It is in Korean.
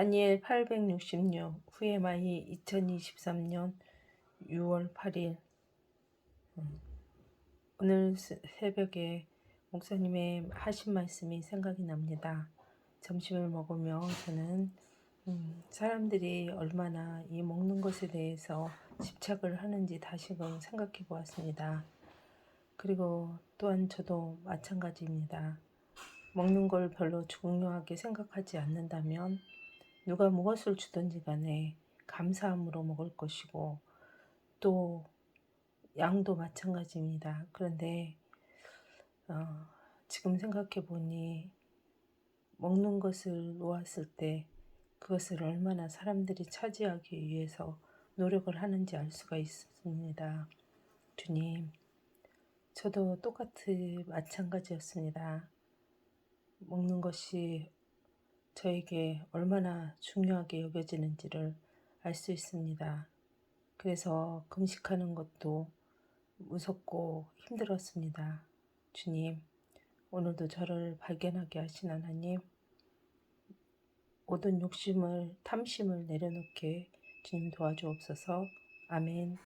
다니엘 866 후에마이 2023년 6월 8일 음, 오늘 스- 새벽에 목사님의 하신 말씀이 생각이 납니다. 점심을 먹으며 저는 음, 사람들이 얼마나 이 먹는 것에 대해서 집착을 하는지 다시금 생각해 보았습니다. 그리고 또한 저도 마찬가지입니다. 먹는 걸 별로 중요하게 생각하지 않는다면 누가 무엇을 주든지 간에 감사함으로 먹을 것이고 또 양도 마찬가지입니다. 그런데 어, 지금 생각해 보니 먹는 것을 놓았을 때 그것을 얼마나 사람들이 차지하기 위해서 노력을 하는지 알 수가 있습니다. 주님, 저도 똑같이 마찬가지였습니다. 먹는 것이 저에게 얼마나 중요하게 여겨지는지를 알 수 있습니다. 그래서 금식하는 것도 무섭고 힘들었습니다. 주님, 오늘도 저를 발견하게 하신 하나님, 모든 욕심을, 탐심을 내려놓게 주님 도와주옵소서. 아멘.